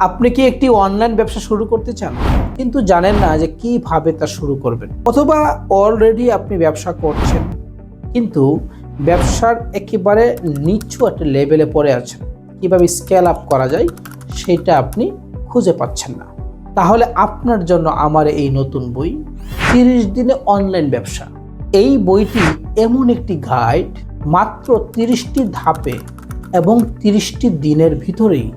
আপনি কি একটি অনলাইন ব্যবসা শুরু করতে চান? কিন্তু জানেন না যে কীভাবে তা শুরু করবেন। অথবা অলরেডি আপনি ব্যবসা করছেন, কিন্তু ব্যবসার একেবারে নিচু একটা লেভেলে পড়ে আছেন। কীভাবে স্কেল আপ করা যায়, সেটা আপনি খুঁজে পাচ্ছেন না। তাহলে আপনার জন্য আমার এই নতুন বই, তিরিশ দিনে অনলাইন ব্যবসা। এই বইটি এমন একটি গাইড মাত্র তিরিশটি ধাপে এবং তিরিশটি দিনের ভিতরেই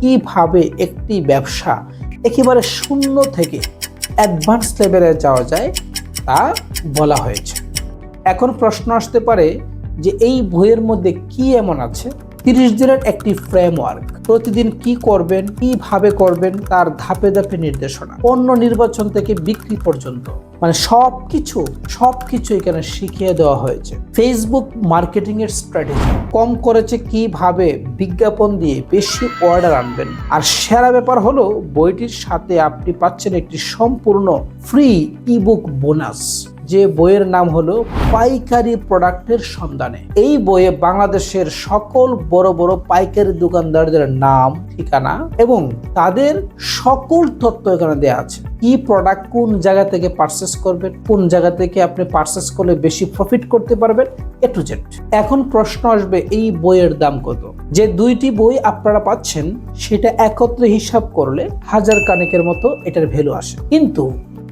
কীভাবে একটি ব্যবসা একেবারে শূন্য থেকে অ্যাডভান্স লেভেলে যাওয়া যায় তা বলা হয়েছে। এখন প্রশ্ন আসতে পারে যে এই বইয়ের মধ্যে কি এমন আছে? তিরিশ দিনের একটি ফ্রেমওয়ার্ক প্রতিদিন কি করবেন, কীভাবে করবেন, তার ধাপে ধাপে নির্দেশনা। পণ্য নির্বাচন থেকে বিক্রি পর্যন্ত। মানে সব কিছু সব কিছু এখানে শিখিয়ে দেওয়া হয়েছে। ফেসবুক মার্কেটিং এর স্ট্র্যাটেজি কম করেছে কীভাবে, বিজ্ঞাপন দিয়ে বেশি অর্ডার আনবেন। আর সেরা ব্যাপার হলো, বইটির সাথে আপনি পাচ্ছেন একটি সম্পূর্ণ ফ্রি ইবুক বোনাস যে বইয়ের নাম হলো পাইকারি প্রোডাক্টের সন্ধানে। এই বইয়ে বাংলাদেশের সকল বড় বড় পাইকারি দোকানদারদের নাম, ঠিকানা এবং তাদের সকল তথ্য এখানে দেওয়া আছে। কি প্রোডাক্ট কোন জায়গা থেকে পারচেস করবেন, কোন জায়গা থেকে আপনি পারচেস করলে বেশি প্রফিট করতে পারবেন, এ টু জেড এখন প্রশ্ন আসবে, এই বইয়ের দাম কত? যে দুইটি বই আপনারা পাচ্ছেন, সেটা একত্রে হিসাব করলে হাজার কানেকের মতো এটার ভ্যালু আসে। কিন্তু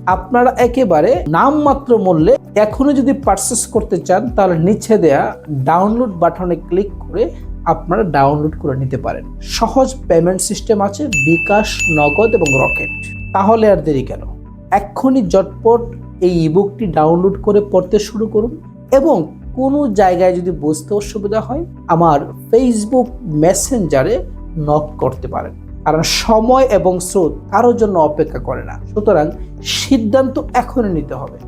আপনারা একেবারে নামমাত্র মূল্যে এখনও যদি পারচেস করতে চান, তাহলে নিচে দেয়া ডাউনলোড বাটনে ক্লিক করে আপনারা ডাউনলোড করে নিতে পারেন। সহজ পেমেন্ট সিস্টেম আছে, বিকাশ, নগদ এবং রকেট। তাহলে আর দেরি কেন? এক্ষুনি জটপট এই ইবুকটি ডাউনলোড করে পড়তে শুরু করুন এবং কোনো জায়গায় যদি বুঝতে অসুবিধা হয়, আমার ফেসবুক মেসেঞ্জারে নক করতে পারেন। কারণ সময় এবং স্রোত কারোর জন্য অপেক্ষা করে না। সুতরাং সিদ্ধান্ত এখনই নিতে হবে।